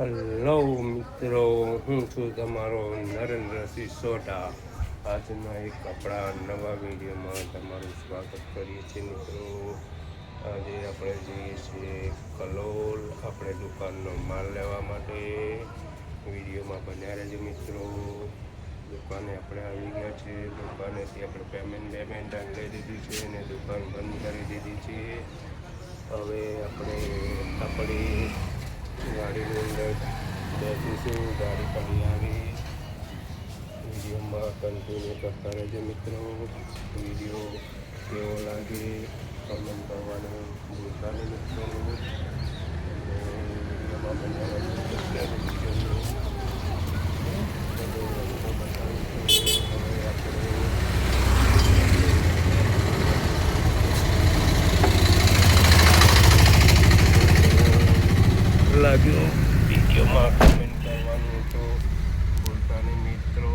Hello મિત્રો. હું છું તમારો નરેન્દ્રસિંહ સોઢા. આજના એક આપણા નવા વિડીયોમાં તમારું સ્વાગત કરીએ છીએ, મિત્રો. આજે આપણે જઈએ છીએ કલોલ, આપણે દુકાનનો માલ લેવા માટે. વિડીયોમાં બન્યા રહેજો, મિત્રો. દુકાને આપણે આવી ગયા છે દુકાનેથી આપણે પેમેન્ટ પેમેન્ટ લઈ દીધું છે અને દુકાન બંધ કરી દીધી છે. હવે આપણે આપણી ગાડીની અંદર બેસીશું, ગાડી પડી આવી. વિડીયોમાં કન્ટિન્યુ કરતા રહેજો મિત્રો. વીડિયો કેવો લાગે કમેન્ટ કરવાનું ભૂલતા નહીં મિત્રો. વિડીયોમાં બન્યા રહેજો એટલે વિડીયોનું બધું રંગો બતાવીશું હવે આપણે લાગ્યો વિડીયોમાં કમેન્ટ કરવાનું તો ભૂલતા નહીં મિત્રો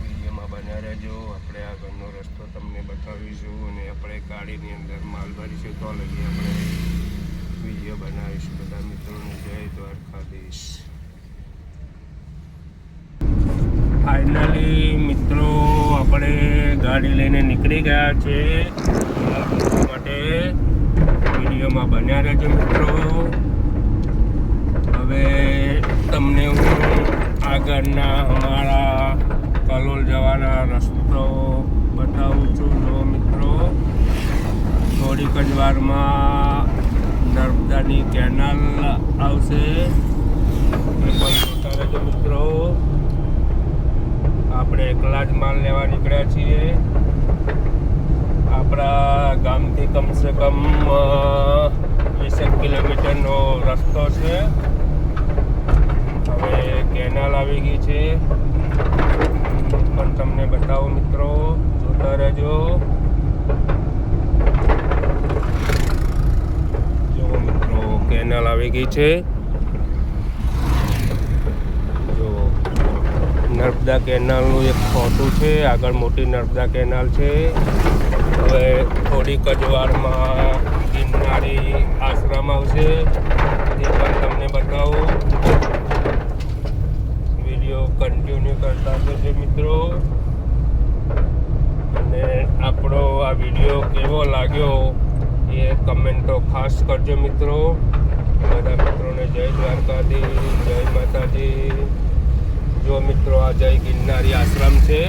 વિડીયોમાં બન્યા રહેજો આપણે આગળનો રસ્તો તમને બતાવીશું અને આપણે ગાડીની અંદર માલ ભરીશું તો લગી આપણે વીડિયો બનાવીશું. બધા મિત્રોને જય દ્વારકાધીશ. ફાઇનલી મિત્રો, આપણે ગાડી લઈને નીકળી ગયા છે. માટે વિડીયોમાં બન્યા રહેજો મિત્રો. હવે તમને હું આગળના અમારા કલોલ જવાના રસ્તો બતાવું છું જો મિત્રો થોડીક નર્મદાની કેનાલ આવશે. એ પણ મિત્રો. આપણે એકલા જ માલ લેવા નીકળ્યા છીએ. આપણા ગામથી કમસે કમ વીસેક કિલોમીટરનો રસ્તો છે. હવે કેનાલ આવી ગઈ છે. પણ તમને બતાવો મિત્રો જોતા રહેજો જો મિત્રો કેનાલ આવી ગઈ છે. નર્મદા કેનાલનું એક ફોટું છે. આગળ મોટી નર્મદા કેનાલ છે. હવે થોડીક જ વારમાં ગિરનારી આશ્રમ આવશે. તે પણ તમને બતાવું. વીડિયો કન્ટિન્યુ કરતા જશે મિત્રો. અને આપણો આ વીડિયો કેવો લાગ્યો એ કમેન્ટો ખાસ કરજો મિત્રો. બધા મિત્રોને જય દ્વારકાધી જય માતાજી. જો મિત્રો આ જય ગિરનારી આશ્રમ છે,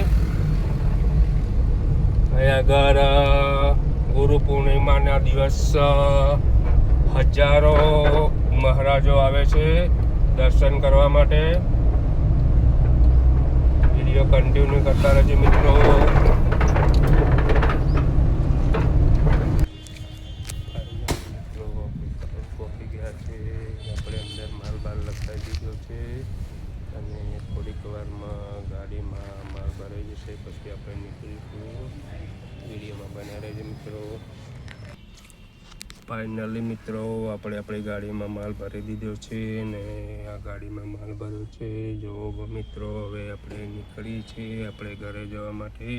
અહીંયા આગળ ગુરુ પૂર્ણિમાના દિવસ હજારો મહારાજો આવે છે દર્શન કરવા માટે. વીડિયો કન્ટિન્યુ કરતા રહેજો મિત્રો મિત્રો. અને થોડીક વારમાં ગાડીમાં માલ ભરાઈ જશે, પછી આપણે નીકળીશું વિડીયોમાં બન્યા રહેજો મિત્રો. ફાઇનલી મિત્રો, આપણે આપણી ગાડીમાં માલ ભરી દીધો છે ને આ ગાડીમાં માલ ભર્યો છે. જો મિત્રો, હવે આપણે નીકળીએ છીએ આપણે ઘરે જવા માટે.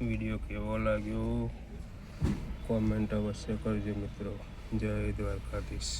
વીડિયો કેવો લાગ્યો? કોમેન્ટ અવશ્ય કરજો મિત્રો. જય દ્વારકાધીશ.